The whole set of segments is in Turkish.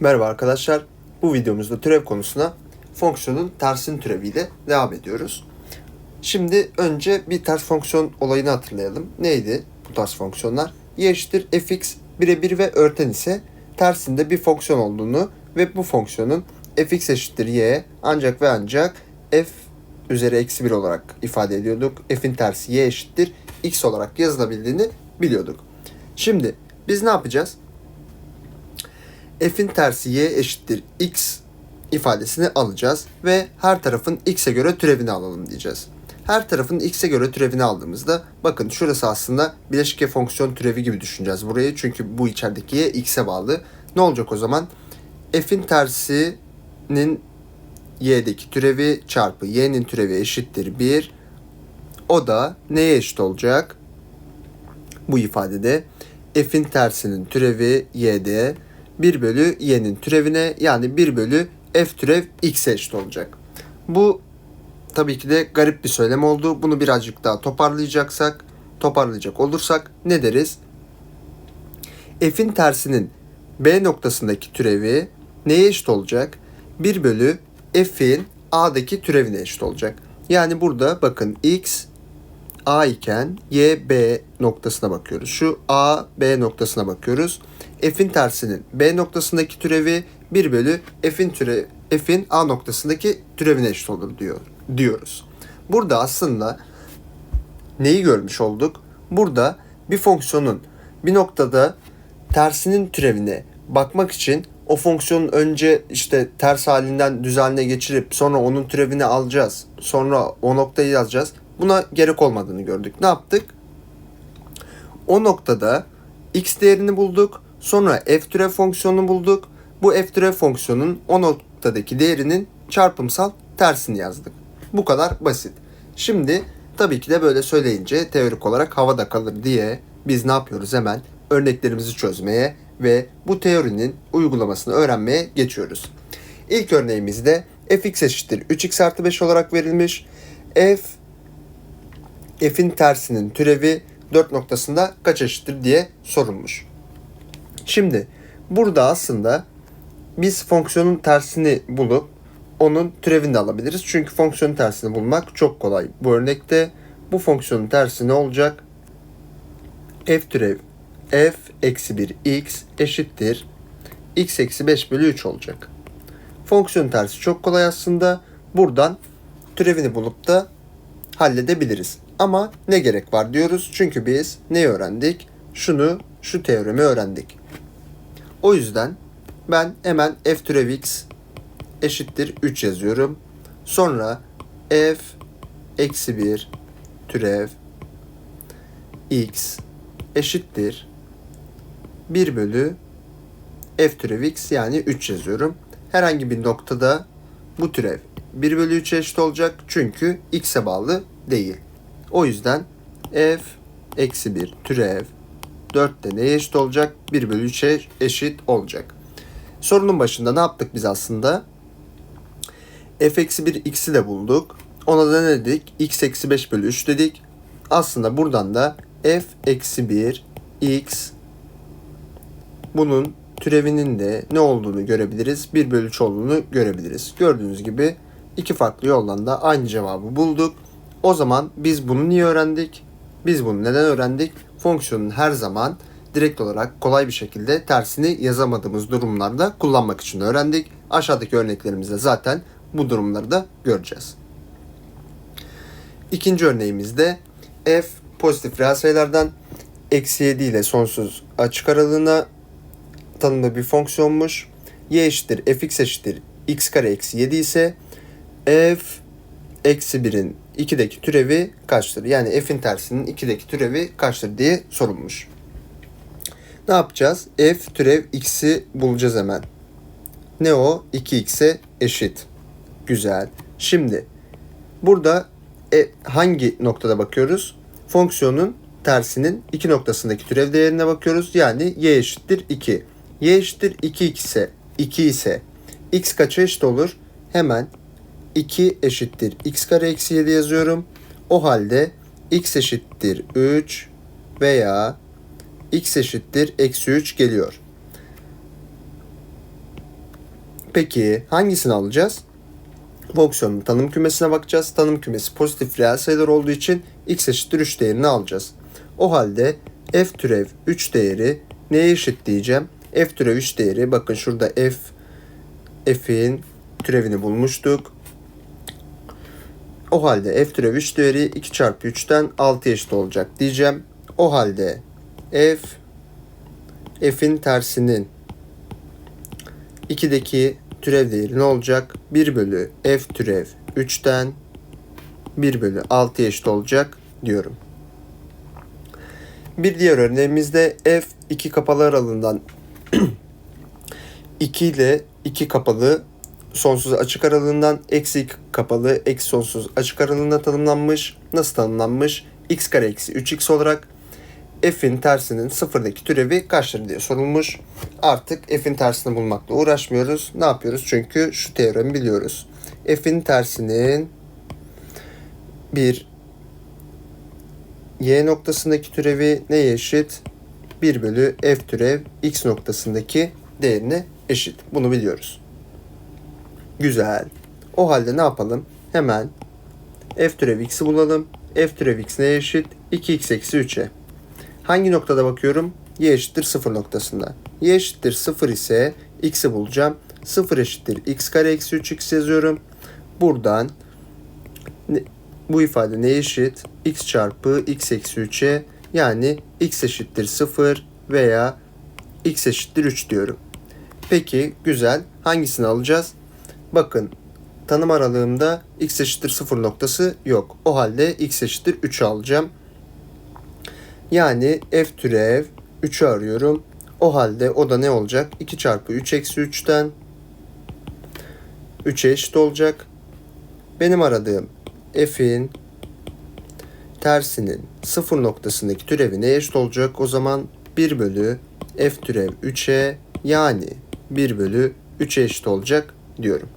Merhaba arkadaşlar. Bu videomuzda türev konusuna fonksiyonun tersin türeviyle devam ediyoruz. Şimdi önce bir ters fonksiyon olayını hatırlayalım. Neydi bu ters fonksiyonlar? y eşittir fx birebir ve örten ise tersinde bir fonksiyon olduğunu ve bu fonksiyonun fx eşittir y ancak ve ancak f üzeri eksi 1 olarak ifade ediyorduk. f'in tersi y eşittir x olarak yazılabildiğini biliyorduk. Şimdi biz ne yapacağız? F'in tersi y eşittir x ifadesini alacağız ve her tarafın x'e göre türevini alalım diyeceğiz. Her tarafın x'e göre türevini aldığımızda bakın şurası aslında bileşik fonksiyon türevi gibi düşüneceğiz burayı. Çünkü bu içerideki y x'e bağlı. Ne olacak o zaman? f'in tersinin y'deki türevi çarpı y'nin türevi eşittir 1. O da neye eşit olacak? Bu ifadede f'in tersinin türevi y'de 1 bölü y'nin türevine yani 1 bölü f türev x'e eşit olacak. Bu tabii ki de garip bir söylem oldu. Bunu birazcık daha toparlayacaksak, toparlayacak olursak ne deriz? F'in tersinin B noktasındaki türevi neye eşit olacak? 1 bölü F'in A'daki türevine eşit olacak. Yani burada bakın x A iken y B noktasına bakıyoruz. Şu A B noktasına bakıyoruz. F'in tersinin B noktasındaki türevi 1 bölü F'in türe F'in A noktasındaki türevine eşit olur diyor diyoruz. Burada aslında neyi görmüş olduk? Burada bir fonksiyonun bir noktada tersinin türevine bakmak için o fonksiyonun önce işte ters halinden düz haline geçirip sonra onun türevini alacağız. Sonra o noktayı yazacağız. Buna gerek olmadığını gördük. Ne yaptık? O noktada x değerini bulduk. Sonra f türev fonksiyonunu bulduk. Bu f türev fonksiyonun o noktadaki değerinin çarpımsal tersini yazdık. Bu kadar basit. Şimdi tabii ki de böyle söyleyince teorik olarak havada kalır diye biz ne yapıyoruz hemen örneklerimizi çözmeye ve bu teorinin uygulamasını öğrenmeye geçiyoruz. İlk örneğimizde fx eşittir 3x artı 5 olarak verilmiş. f f'in tersinin türevi 4 noktasında kaç eşittir diye sorulmuş. Şimdi burada aslında biz fonksiyonun tersini bulup onun türevini de alabiliriz. Çünkü fonksiyonun tersini bulmak çok kolay. Bu örnekte bu fonksiyonun tersi ne olacak? f türev f eksi 1 x eşittir x eksi 5 bölü 3 olacak. Fonksiyonun tersi çok kolay aslında. Buradan türevini bulup da halledebiliriz. Ama ne gerek var diyoruz. Çünkü biz ne öğrendik? Şunu, şu teoremi öğrendik. O yüzden ben hemen f türev x eşittir 3 yazıyorum. Sonra f eksi 1 türev x eşittir 1 bölü f türev x yani 3 yazıyorum. Herhangi bir noktada bu türev 1 bölü 3 eşit olacak. Çünkü x'e bağlı değil. O yüzden f eksi 1 türev 4 de neye eşit olacak? 1 bölü 3'e eşit olacak. Sorunun başında ne yaptık biz aslında? f eksi 1 x'i de bulduk. Ona da ne dedik? x eksi 5 bölü 3 dedik. Aslında buradan da f eksi 1 x bunun türevinin de ne olduğunu görebiliriz. 1 bölü 3 olduğunu görebiliriz. Gördüğünüz gibi iki farklı yoldan da aynı cevabı bulduk. O zaman biz bunu niye öğrendik? Biz bunu neden öğrendik? Fonksiyonun her zaman direkt olarak kolay bir şekilde tersini yazamadığımız durumlarda kullanmak için öğrendik. Aşağıdaki örneklerimizde zaten bu durumları da göreceğiz. İkinci örneğimizde f pozitif reel sayılardan eksi 7 ile sonsuz açık aralığına tanımlı bir fonksiyonmuş. y eşittir fx eşittir x kare eksi 7 ise f eksi 1'in 2'deki türevi kaçtır? Yani f'in tersinin 2'deki türevi kaçtır diye sorulmuş. Ne yapacağız? f türev x'i bulacağız hemen. Ne o? 2x'e eşit. Güzel. Şimdi burada e, hangi noktada bakıyoruz? Fonksiyonun tersinin 2 noktasındaki türev değerine bakıyoruz. Yani y eşittir 2. y eşittir 2 ise 2 ise x kaça eşit olur? Hemen 2 eşittir x kare eksi 7 yazıyorum. O halde x eşittir 3 veya x eşittir eksi 3 geliyor. Peki hangisini alacağız? Fonksiyonun tanım kümesine bakacağız. Tanım kümesi pozitif reel sayılar olduğu için x eşittir 3 değerini alacağız. O halde f türev 3 değeri neye eşit diyeceğim? f türev 3 değeri bakın şurada f f'in türevini bulmuştuk. O halde f türev 3 değeri 2 çarpı 3'ten 6 eşit olacak diyeceğim. O halde f f'in tersinin 2'deki türev değeri ne olacak? 1 bölü f türev 3'ten 1 bölü 6 eşit olacak diyorum. Bir diğer örneğimizde f 2 kapalı aralığından 2 ile 2 kapalı sonsuz açık aralığından eksi 2 kapalı eksi sonsuz açık aralığında tanımlanmış. Nasıl tanımlanmış? x kare eksi 3x olarak f'in tersinin sıfırdaki türevi kaçtır diye sorulmuş. Artık f'in tersini bulmakla uğraşmıyoruz. Ne yapıyoruz? Çünkü şu teoremi biliyoruz. f'in tersinin bir y noktasındaki türevi neye eşit? 1 bölü f türev x noktasındaki değerine eşit. Bunu biliyoruz. Güzel. O halde ne yapalım? Hemen f türev x'i bulalım. f türev x neye eşit? 2x eksi 3'e. Hangi noktada bakıyorum? y eşittir 0 noktasında. y eşittir 0 ise x'i bulacağım. 0 eşittir x kare eksi 3x yazıyorum. Buradan bu ifade neye eşit? x çarpı x eksi 3'e yani x eşittir 0 veya x eşittir 3 diyorum. Peki güzel. Hangisini alacağız? Bakın tanım aralığımda x eşittir 0 noktası yok. O halde x eşittir 3'ü alacağım. Yani f türev 3'ü arıyorum. O halde o da ne olacak? 2 çarpı 3 eksi 3'ten 3'e eşit olacak. Benim aradığım f'in tersinin 0 noktasındaki türevi neye eşit olacak? O zaman 1 bölü f türev 3'e yani 1 bölü 3'e eşit olacak diyorum.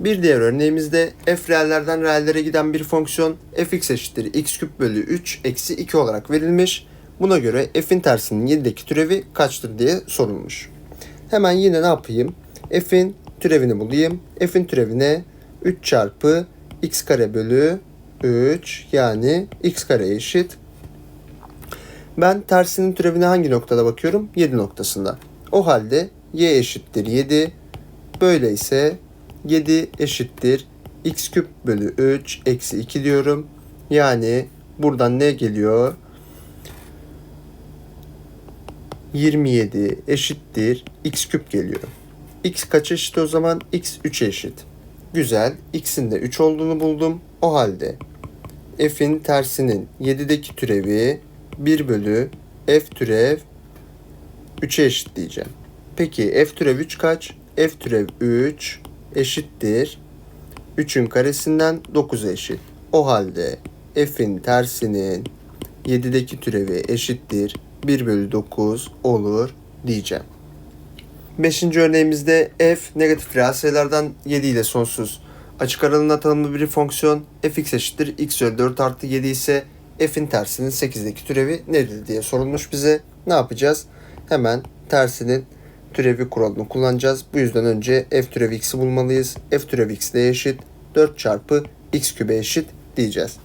Bir diğer örneğimizde f reellerden reellere giden bir fonksiyon fx eşittir x küp bölü 3 eksi 2 olarak verilmiş. Buna göre f'in tersinin 7'deki türevi kaçtır diye sorulmuş. Hemen yine ne yapayım? f'in türevini bulayım. f'in türevine 3 çarpı x kare bölü 3 yani x kare eşit. Ben tersinin türevine hangi noktada bakıyorum? 7 noktasında. O halde y eşittir 7. Böyleyse 7 eşittir x küp bölü 3 eksi 2 diyorum. Yani buradan ne geliyor? 27 eşittir x küp geliyor. x kaç eşit o zaman? x 3 eşit. Güzel. x'in de 3 olduğunu buldum. O halde f'in tersinin 7'deki türevi 1 bölü f türev 3'e eşit diyeceğim. Peki f türev 3 kaç? f türev 3 eşittir. 3'ün karesinden 9'a eşit. O halde f'in tersinin 7'deki türevi eşittir. 1 bölü 9 olur diyeceğim. Beşinci örneğimizde f negatif reel sayılardan 7 ile sonsuz açık aralığına tanımlı bir fonksiyon fx eşittir x üzeri 4 artı 7 ise f'in tersinin 8'deki türevi nedir diye sorulmuş bize. Ne yapacağız? Hemen tersinin türevi kuralını kullanacağız. Bu yüzden önce f türevi x'i bulmalıyız. f türevi x de eşit 4 çarpı x kübe eşit diyeceğiz.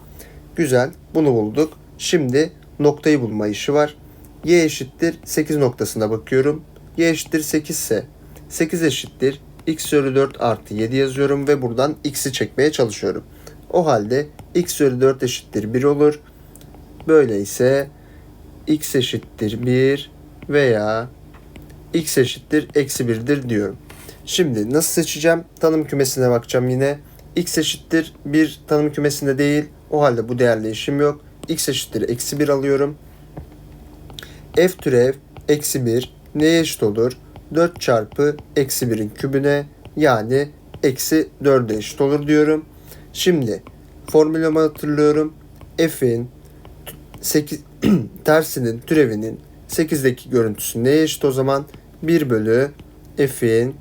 Güzel bunu bulduk. Şimdi noktayı bulma işi var. y eşittir 8 noktasına bakıyorum. y eşittir 8 ise 8 eşittir x üzeri 4 artı 7 yazıyorum ve buradan x'i çekmeye çalışıyorum. O halde x üzeri 4 eşittir 1 olur. Böyleyse x eşittir 1 veya x eşittir eksi 1'dir diyorum. Şimdi nasıl seçeceğim? Tanım kümesine bakacağım yine. x eşittir 1 tanım kümesinde değil. O halde bu değerle işim yok. x eşittir eksi 1 alıyorum. f türev eksi 1 neye eşit olur? 4 çarpı eksi 1'in kübüne yani eksi 4'e eşit olur diyorum. Şimdi formülümü hatırlıyorum. f'in 8 tersinin türevinin 8'deki görüntüsü neye eşit o zaman? 1 bölü f'in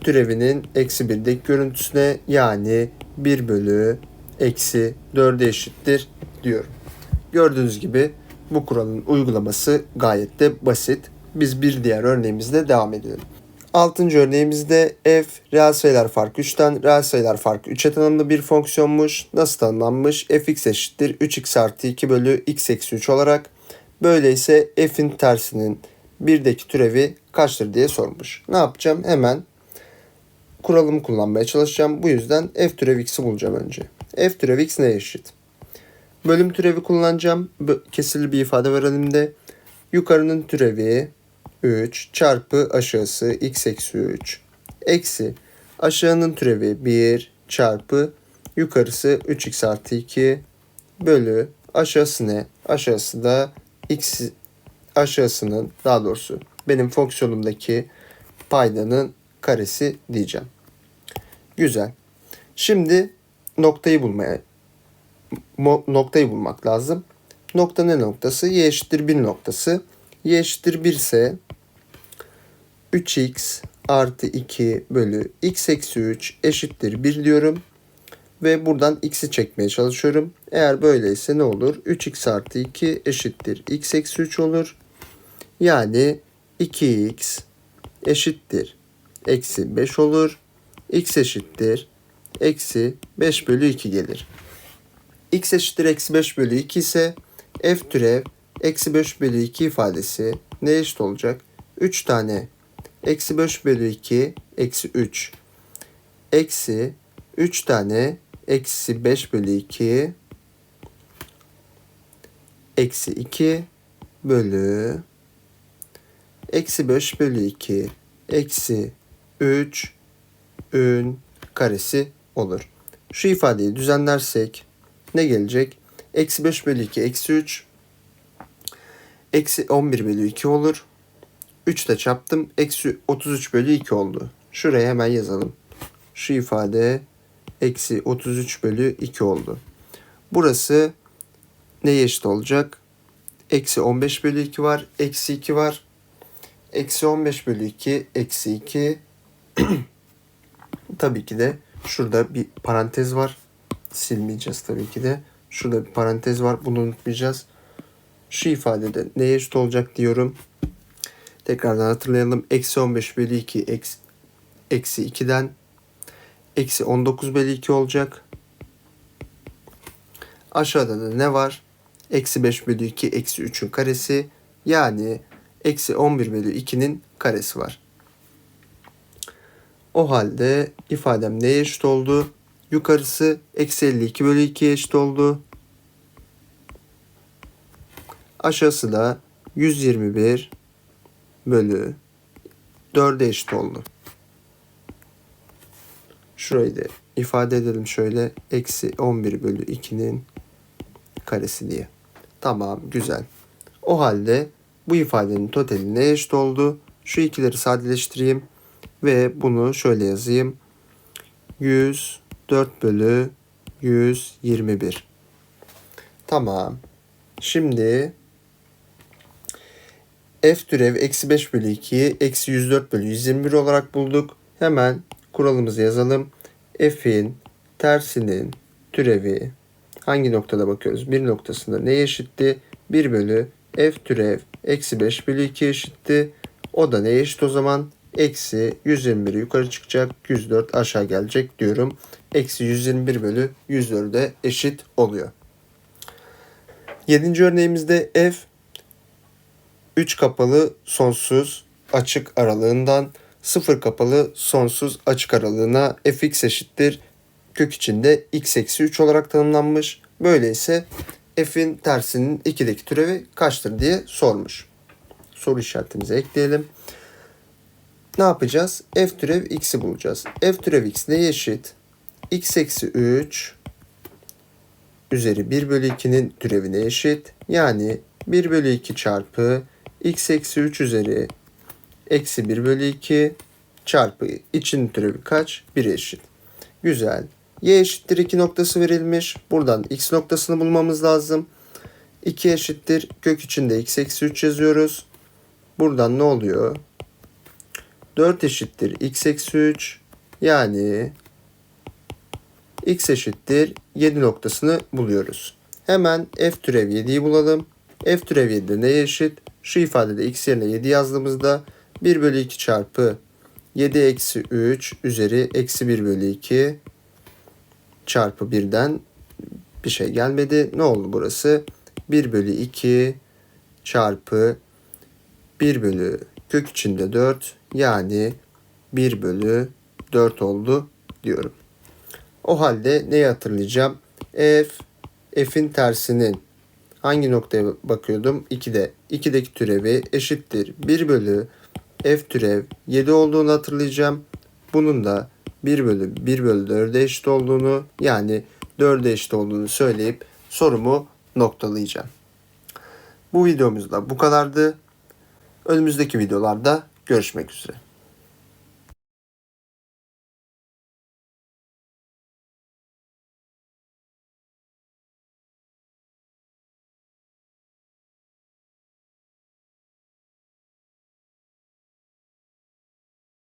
türevinin eksi 1'deki görüntüsüne yani 1 bölü eksi 4'e eşittir diyorum. Gördüğünüz gibi bu kuralın uygulaması gayet de basit. Biz bir diğer örneğimizle devam edelim. Altıncı örneğimizde f reel sayılar farkı 3'ten reel sayılar farkı 3'e tanımlı bir fonksiyonmuş. Nasıl tanımlanmış? fx eşittir 3x artı 2 bölü x eksi 3 olarak. Böyleyse f'in tersinin birdeki türevi kaçtır diye sormuş. Ne yapacağım? Hemen kuralımı kullanmaya çalışacağım. Bu yüzden f türev x'i bulacağım önce. f türev x neye eşit? Bölüm türevi kullanacağım. Kesirli bir ifade var elimde. Yukarının türevi 3 çarpı aşağısı x eksi 3 eksi aşağının türevi 1 çarpı yukarısı 3x artı 2 bölü aşağısı ne? Aşağısı da x aşağısının daha doğrusu benim fonksiyonumdaki paydanın karesi diyeceğim. Güzel. Şimdi noktayı bulmaya noktayı bulmak lazım. Nokta ne noktası? Y eşittir 1 noktası. Y eşittir 1 ise 3x artı 2 bölü x eksi 3 eşittir 1 diyorum. Ve buradan x'i çekmeye çalışıyorum. Eğer böyleyse ne olur? 3x artı 2 eşittir x eksi 3 olur. Yani 2x eşittir eksi 5 olur. x eşittir eksi 5 bölü 2 gelir. x eşittir eksi 5 bölü 2 ise f türev eksi 5 bölü 2 ifadesi ne eşit olacak? 3 tane eksi 5 bölü 2 eksi 3 eksi 3 tane eksi 5 bölü 2 eksi 2 bölü eksi 5 bölü 2 eksi 3 ün karesi olur. Şu ifadeyi düzenlersek ne gelecek? Eksi 5 bölü 2 eksi 3 eksi 11 bölü 2 olur. 3 de çarptım. Eksi 33 bölü 2 oldu. Şuraya hemen yazalım. Şu ifade eksi 33 bölü 2 oldu. Burası neye eşit olacak? Eksi 15 bölü 2 var. Eksi 2 var. Eksi 15 bölü 2 eksi 2 tabii ki de şurada bir parantez var. Silmeyeceğiz tabii ki de. Şurada bir parantez var. Bunu unutmayacağız. Şu ifadede neye eşit olacak diyorum. Tekrardan hatırlayalım. Eksi 15 bölü 2 eksi, eksi 2'den eksi 19 bölü 2 olacak. Aşağıda da ne var? Eksi 5 bölü 2 eksi 3'ün karesi. Yani eksi 11 bölü 2'nin karesi var. O halde ifadem neye eşit oldu? Yukarısı eksi 52 bölü 2'ye eşit oldu. Aşağısı da 121 bölü 4'e eşit oldu. Şurayı da ifade edelim şöyle. Eksi 11 bölü 2'nin karesi diye. Tamam güzel. O halde bu ifadenin totali neye eşit oldu? Şu ikileri sadeleştireyim. Ve bunu şöyle yazayım. 104 bölü 121. Tamam. Şimdi f türev eksi 5 bölü 2'yi eksi 104 bölü 121 olarak bulduk. Hemen kuralımızı yazalım. f'in tersinin türevi hangi noktada bakıyoruz? Bir noktasında neye eşitti? 1 bölü f türev eksi 5 bölü 2 eşitti. O da neye eşit o zaman? Eksi 121 yukarı çıkacak. 104 aşağı gelecek diyorum. Eksi 121 bölü 104'e eşit oluyor. Yedinci örneğimizde f 3 kapalı sonsuz açık aralığından 0 kapalı sonsuz açık aralığına fx eşittir kök içinde x eksi 3 olarak tanımlanmış. Böyleyse f'in tersinin 2'deki türevi kaçtır diye sormuş. Soru işaretimizi ekleyelim. Ne yapacağız? f türev x'i bulacağız. f türev x neye eşit? x eksi 3 üzeri 1 bölü 2'nin türevine eşit. Yani 1 bölü 2 çarpı x eksi 3 üzeri eksi 1 bölü 2 çarpı için türevi kaç? 1 eşit. Güzel. y eşittir 2 noktası verilmiş. Buradan x noktasını bulmamız lazım. 2 eşittir kök içinde x eksi 3 yazıyoruz. Buradan ne oluyor? 4 eşittir x eksi 3. Yani x eşittir 7 noktasını buluyoruz. Hemen f türev 7'yi bulalım. f türev 7 neye eşit? Şu ifadede x yerine 7 yazdığımızda 1 bölü 2 çarpı 7 eksi 3 üzeri eksi 1 bölü 2 çarpı 1'den bir şey gelmedi. Ne oldu burası? 1 bölü 2 çarpı 1 bölü kök içinde 4 yani 1 bölü 4 oldu diyorum. O halde neyi hatırlayacağım? F, f'in tersinin hangi noktaya bakıyordum? 2'de. 2'deki türevi eşittir. 1 bölü f türev 7 olduğunu hatırlayacağım. Bunun da 1 bölü 1 bölü 4'e eşit olduğunu yani 4'e eşit olduğunu söyleyip sorumu noktalayacağım. Bu videomuz da bu kadardı. Önümüzdeki videolarda görüşmek üzere.